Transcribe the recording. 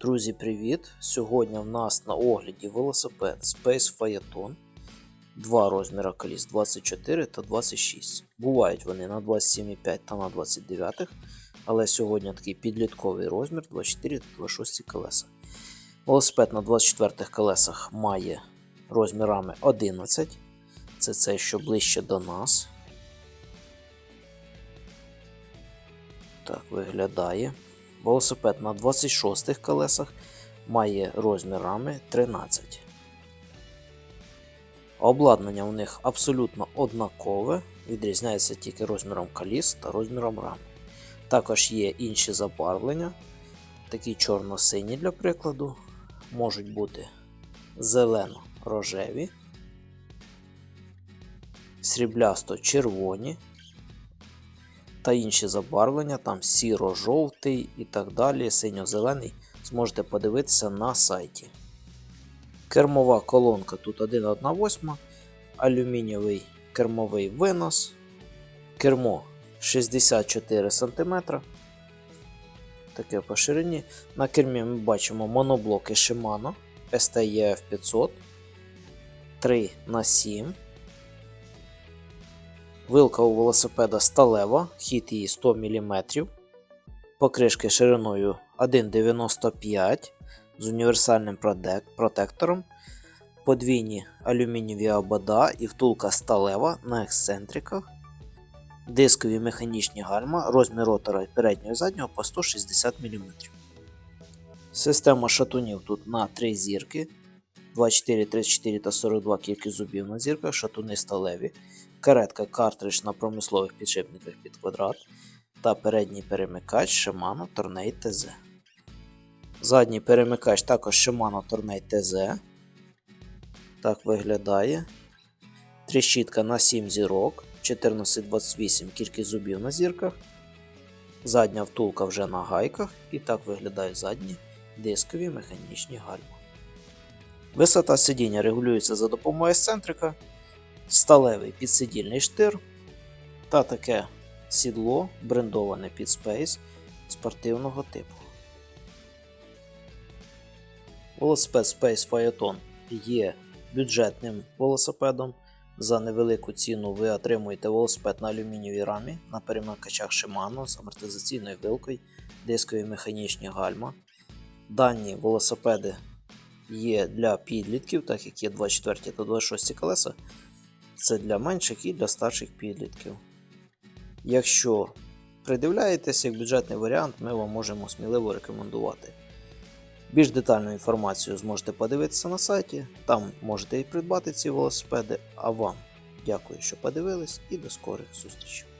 Друзі, привіт! Сьогодні в нас на огляді велосипед Space Phaeton. Два розміри коліс 24 та 26. Бувають вони на 27,5 та на 29, але сьогодні такий підлітковий розмір 24 та 26 колеса. Велосипед на 24 колесах має розмірами 11. Це цей, що ближче до нас. Так виглядає. Велосипед на 26 колесах має розмірами 13. Обладнання у них абсолютно однакове, відрізняється тільки розміром коліс та розміром рам. Також є інші забарвлення, такі чорно-сині для прикладу, можуть бути зелено-рожеві, сріблясто-червоні та інші забарвлення, там сіро-жовтий і так далі, синьо-зелений, зможете подивитися на сайті. Кермова колонка тут 1,1,8, алюмінієвий кермовий винос, кермо 64 см. Таке по ширині. На кермі ми бачимо моноблоки Shimano STEF 500 3 на 7 Вилка у велосипеда сталева, хід її 100 мм. Покришки шириною 1,95 з універсальним протектором. Подвійні алюмінієві обода і втулка сталева на ексцентриках. Дискові механічні гальма, розмір ротора переднього і заднього по 160 мм. Система шатунів тут на 3 зірки. 24, 34 та 42 кількість зубів на зірках, шатуни сталеві, каретка картридж на промислових підшипниках під квадрат та передній перемикач Shimano Tornado TZ. Задній перемикач також Shimano Tornado TZ. Так виглядає. Тріщітка на 7 зірок, 1428 кількість зубів на зірках. Задня втулка вже на гайках. І так виглядають задні дискові механічні гальма. Висота сидіння регулюється за допомогою ексцентрика, сталевий підсидільний штир та таке сідло брендоване під Space спортивного типу. Велосипед Space Phaeton є бюджетним велосипедом. За невелику ціну ви отримуєте велосипед на алюмінієвій рамі на перемикачах Shimano з амортизаційною вилкою, дискові механічні гальма. Дані велосипеди є для підлітків, так як є 24 та 26 колеса. Це для менших і для старших підлітків. Якщо придивляєтесь як бюджетний варіант, ми вам можемо сміливо рекомендувати. Більш детальну інформацію зможете подивитися на сайті, там можете і придбати ці велосипеди. А вам дякую, що подивились, і до скорих зустрічей.